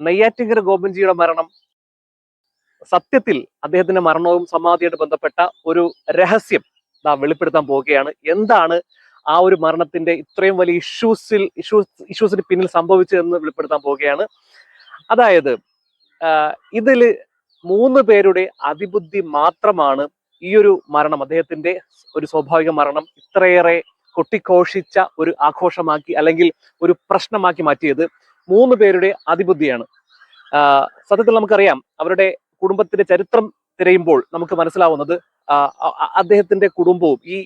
നെയ്യാറ്റിങ്കര ഗോപൻജിയുടെ മരണം. സത്യത്തിൽ അദ്ദേഹത്തിന്റെ മരണവും സമാധിയായിട്ട് ബന്ധപ്പെട്ട ഒരു രഹസ്യം ദാ വെളിപ്പെടുത്താൻ പോവുകയാണ്. എന്താണ് ആ ഒരു മരണത്തിന്റെ ഇത്രയും വലിയ ഇഷ്യൂസിൽ ഇഷ്യൂസ് ഇഷ്യൂസിന് പിന്നിൽ സംഭവിച്ചതെന്ന് വെളിപ്പെടുത്താൻ പോവുകയാണ്. അതായത് ഇതിൽ മൂന്ന് പേരുടെ അതിബുദ്ധി മാത്രമാണ് ഈ ഒരു മരണം അദ്ദേഹത്തിന്റെ ഒരു സ്വാഭാവിക മരണം ഇത്രയേറെ കൊട്ടിഘോഷിച്ച ഒരു ആഘോഷമാക്കി അല്ലെങ്കിൽ ഒരു പ്രശ്നമാക്കി മാറ്റിയത്. മൂന്ന് പേരുടെ അതിബുദ്ധിയാണ് സത്യത്തിൽ നമുക്കറിയാം അവരുടെ കുടുംബത്തിന്റെ ചരിത്രം തിരയുമ്പോൾ നമുക്ക് മനസ്സിലാവുന്നത് അദ്ദേഹത്തിന്റെ കുടുംബവും ഈ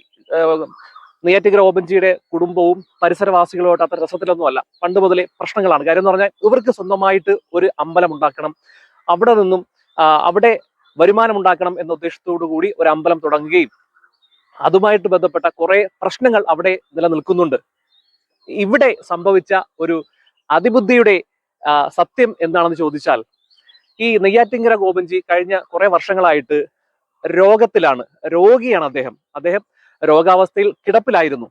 നെയ്യാറ്റിഗ്ര ഓബൻജിയുടെ കുടുംബവും പരിസരവാസികളുമായിട്ട് അത്ര രസത്തിലൊന്നും അല്ല പണ്ട് മുതലേ പ്രശ്നങ്ങളാണ്. കാര്യം എന്ന് പറഞ്ഞാൽ ഇവർക്ക് സ്വന്തമായിട്ട് ഒരു അമ്പലം ഉണ്ടാക്കണം. അവിടെ നിന്നും അവിടെ വരുമാനം ഉണ്ടാക്കണം എന്ന ഉദ്ദേശത്തോടു കൂടി ഒരു അമ്പലം തുടങ്ങുകയും അതുമായിട്ട് ബന്ധപ്പെട്ട കുറെ പ്രശ്നങ്ങൾ അവിടെ നിലനിൽക്കുന്നുണ്ട്. ഇവിടെ സംഭവിച്ച ഒരു അതിബുദ്ധിയുടെ സത്യം എന്താണെന്ന് ചോദിച്ചാൽ ഈ നെയ്യാറ്റിങ്കര ഗോപൻജി കഴിഞ്ഞ കുറെ വർഷങ്ങളായിട്ട് രോഗത്തിലാണ് രോഗിയാണ് അദ്ദേഹം. അദ്ദേഹം രോഗാവസ്ഥയിൽ കിടപ്പിലായിരുന്നു.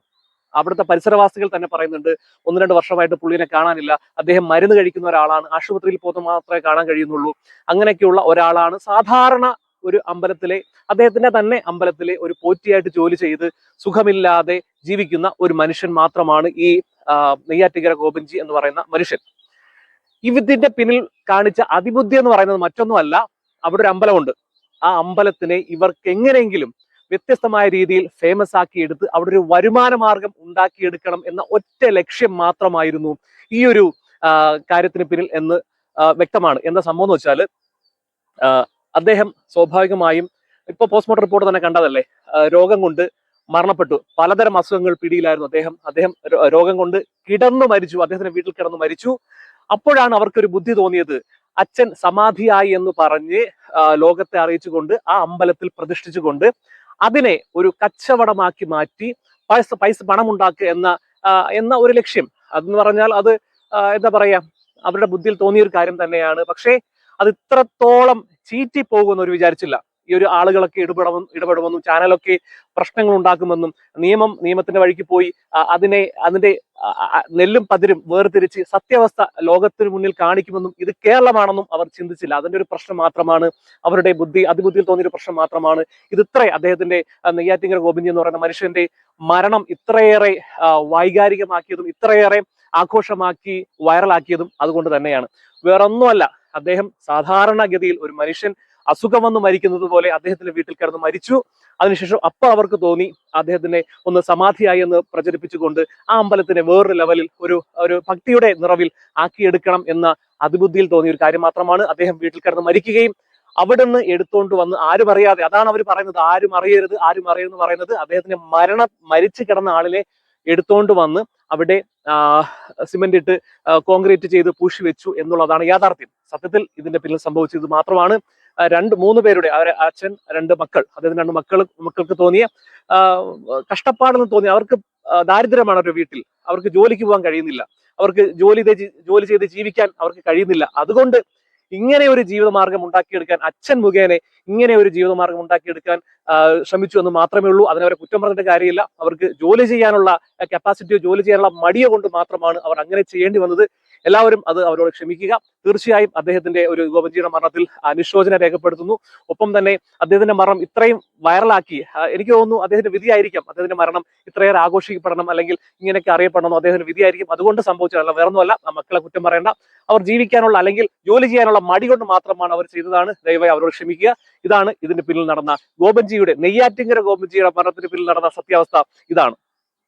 അവിടുത്തെ പരിസരവാസികൾ തന്നെ പറയുന്നുണ്ട് ഒന്ന് രണ്ട് വർഷമായിട്ട് പുള്ളിനെ കാണാനില്ല. അദ്ദേഹം മരുന്ന് കഴിക്കുന്ന ഒരാളാണ്. ആശുപത്രിയിൽ പോകുന്ന മാത്രമേ കാണാൻ കഴിയുന്നുള്ളൂ. അങ്ങനെയൊക്കെയുള്ള ഒരാളാണ് സാധാരണ ഒരു അമ്പലത്തിലെ അദ്ദേഹത്തിന്റെ തന്നെ അമ്പലത്തിലെ ഒരു പോറ്റിയായിട്ട് ജോലി ചെയ്ത് സുഖമില്ലാതെ ജീവിക്കുന്ന ഒരു മനുഷ്യൻ മാത്രമാണ് ഈ ആ, നെയ്യാറ്റിക്കര ഗോപൻജി എന്ന് പറയുന്ന മനുഷ്യൻ. ഇതിന്റെ പിന്നിൽ കാണിച്ച അതിബുദ്ധി എന്ന് പറയുന്നത് മറ്റൊന്നുമല്ല അവിടെ ഒരു അമ്പലമുണ്ട്. ആ അമ്പലത്തിനെ ഇവർക്ക് എങ്ങനെയെങ്കിലും വ്യത്യസ്തമായ രീതിയിൽ ഫേമസ് ആക്കി എടുത്ത് അവിടെ ഒരു വരുമാന മാർഗം ഉണ്ടാക്കിയെടുക്കണം എന്ന ഒറ്റ ലക്ഷ്യം മാത്രമായിരുന്നു ഈ ഒരു കാര്യത്തിന് പിന്നിൽ എന്ന് വ്യക്തമാണ്. എന്താ സംഭവം എന്ന് വെച്ചാൽ അദ്ദേഹം സ്വാഭാവികമായും ഇപ്പൊ പോസ്റ്റ്മോർട്ടം റിപ്പോർട്ട് തന്നെ കണ്ടതല്ലേ? രോഗം കൊണ്ട് മരണപ്പെട്ടു. പലതരം അസുഖങ്ങൾ പിടിയിലായിരുന്നു അദ്ദേഹം. അദ്ദേഹം രോഗം കൊണ്ട് കിടന്നു മരിച്ചു. അദ്ദേഹത്തിന്റെ വീട്ടിൽ കിടന്നു മരിച്ചു. അപ്പോഴാണ് അവർക്കൊരു ബുദ്ധി തോന്നിയത്. അച്ഛൻ സമാധിയായി എന്ന് പറഞ്ഞ് ലോകത്തെ അറിയിച്ചുകൊണ്ട് ആ അമ്പലത്തിൽ പ്രതിഷ്ഠിച്ചുകൊണ്ട് അതിനെ ഒരു കച്ചവടമാക്കി മാറ്റി പൈസ പൈസ പണം ഉണ്ടാക്കുക എന്ന എന്ന ഒരു ലക്ഷ്യം. അതെന്ന് പറഞ്ഞാൽ അത് എന്താ പറയാ അവരുടെ ബുദ്ധിയിൽ തോന്നിയ ഒരു കാര്യം തന്നെയാണ്. പക്ഷേ അത് ഇത്രത്തോളം ചീറ്റി പോകുമെന്ന് അവർ വിചാരിച്ചില്ല. ഈ ഒരു ആളുകളൊക്കെ ഇടപെടുമെന്നും ഇടപെടുമെന്നും ചാനലൊക്കെ പ്രശ്നങ്ങൾ ഉണ്ടാക്കുമെന്നും നിയമം നിയമത്തിന്റെ വഴിക്ക് പോയി അതിനെ അതിന്റെ നെല്ലും പതിരും വേർതിരിച്ച് സത്യാവസ്ഥ ലോകത്തിന് മുന്നിൽ കാണിക്കുമെന്നും ഇത് കേരളമാണെന്നും അവർ ചിന്തിച്ചില്ല. അതിന്റെ ഒരു പ്രശ്നം മാത്രമാണ് അവരുടെ ബുദ്ധി അതിബുദ്ധിയിൽ തോന്നിയൊരു പ്രശ്നം മാത്രമാണ്. ഇത് അദ്ദേഹത്തിന്റെ നെയ്യാറ്റിങ്കര ഗോപിഞ്ചി എന്ന് പറയുന്ന മനുഷ്യന്റെ മരണം ഇത്രയേറെ വൈകാരികമാക്കിയതും ഇത്രയേറെ ആഘോഷമാക്കി വൈറലാക്കിയതും അതുകൊണ്ട് തന്നെയാണ്. വേറൊന്നുമല്ല അദ്ദേഹം സാധാരണഗതിയിൽ ഒരു മനുഷ്യൻ അസുഖം വന്ന് മരിക്കുന്നത് പോലെ അദ്ദേഹത്തിന്റെ വീട്ടിൽ കിടന്ന് മരിച്ചു. അതിനുശേഷം അപ്പ അവർക്ക് തോന്നി അദ്ദേഹത്തിനെ ഒന്ന് സമാധിയായി എന്ന് പ്രചരിപ്പിച്ചുകൊണ്ട് ആ അമ്പലത്തിനെ വേറൊരു ലെവലിൽ ഒരു ഒരു ഭക്തിയുടെ നിറവിൽ ആക്കിയെടുക്കണം എന്ന അതിബുദ്ധിയിൽ തോന്നിയ ഒരു കാര്യം മാത്രമാണ് അദ്ദേഹം വീട്ടിൽ കിടന്ന് മരിക്കുകയും അവിടെ നിന്ന് എടുത്തുകൊണ്ട് വന്ന് ആരും അറിയാതെ അതാണ് അവർ പറയുന്നത് ആരും അറിയരുത് ആരും അറിയരുത് പറയുന്നത് അദ്ദേഹത്തിന്റെ മരണ മരിച്ചു കിടന്ന ആളിനെ എടുത്തുകൊണ്ട് വന്ന് അവിടെ സിമെന്റ് ഇട്ട് കോൺക്രീറ്റ് ചെയ്ത് പൂശി വെച്ചു എന്നുള്ളതാണ് യാഥാർത്ഥ്യം. സത്യത്തിൽ ഇതിന്റെ പിന്നിൽ സംഭവിച്ചത് മാത്രമാണ്. രണ്ട് മൂന്ന് പേരുടെ അവരെ അച്ഛൻ രണ്ട് മക്കൾ അദ്ദേഹത്തിന് രണ്ട് മക്കൾ മക്കൾക്ക് തോന്നിയ കഷ്ടപ്പാടെന്ന് തോന്നിയ അവർക്ക് ദാരിദ്ര്യമാണ് അവരുടെ വീട്ടിൽ. അവർക്ക് ജോലിക്ക് പോകാൻ കഴിയുന്നില്ല. അവർക്ക് ജോലി ജോലി ചെയ്ത് ജീവിക്കാൻ അവർക്ക് കഴിയുന്നില്ല. അതുകൊണ്ട് ഇങ്ങനെ ഒരു ജീവിതമാർഗം ഉണ്ടാക്കിയെടുക്കാൻ അച്ഛൻ മുഖേനെ ഇങ്ങനെ ഒരു ജീവിതമാർഗം ഉണ്ടാക്കിയെടുക്കാൻ ശ്രമിച്ചു എന്ന് മാത്രമേ ഉള്ളൂ. അതിനവരെ കുറ്റം പറഞ്ഞിട്ട് കാര്യമില്ല. അവർക്ക് ജോലി ചെയ്യാനുള്ള കപ്പാസിറ്റിയോ ജോലി ചെയ്യാനുള്ള മടിയോ കൊണ്ട് മാത്രമാണ് അവർ അങ്ങനെ ചെയ്യേണ്ടി വന്നത്. എല്ലാവരും അത് അവരോട് ക്ഷമിക്കുക. തീർച്ചയായും അദ്ദേഹത്തിന്റെ ഒരു ഗോപജിയുടെ മരണത്തിൽ അനുശോചന രേഖപ്പെടുത്തുന്നു. ഒപ്പം തന്നെ അദ്ദേഹത്തിന്റെ മരണം ഇത്രയും വൈറലാക്കി എനിക്ക് തോന്നുന്നു അദ്ദേഹത്തിന്റെ വിധിയായിരിക്കും അദ്ദേഹത്തിന്റെ മരണം ഇത്രയേറെ ആഘോഷിക്കപ്പെടണം അല്ലെങ്കിൽ ഇങ്ങനെയൊക്കെ അറിയപ്പെടണം അദ്ദേഹത്തിന് വിധിയായിരിക്കും. അതുകൊണ്ട് സംഭവിച്ചതല്ല വേറൊന്നുമല്ല. മക്കളെ കുറ്റം പറയേണ്ട. അവർ ജീവിക്കാനുള്ള അല്ലെങ്കിൽ ജോലി ചെയ്യാനുള്ള മടി കൊണ്ട് മാത്രമാണ് അവർ ചെയ്തതാണ്. ദയവായി അവരോട് ക്ഷമിക്കുക. ഇതാണ് ഇതിന്റെ പിന്നിൽ നടന്ന ഗോപൻജിയുടെ നെയ്യാറ്റിങ്കര ഗോപൻജിയുടെ മരണത്തിന് പിന്നിൽ നടന്ന സത്യാവസ്ഥ. ഇതാണ്.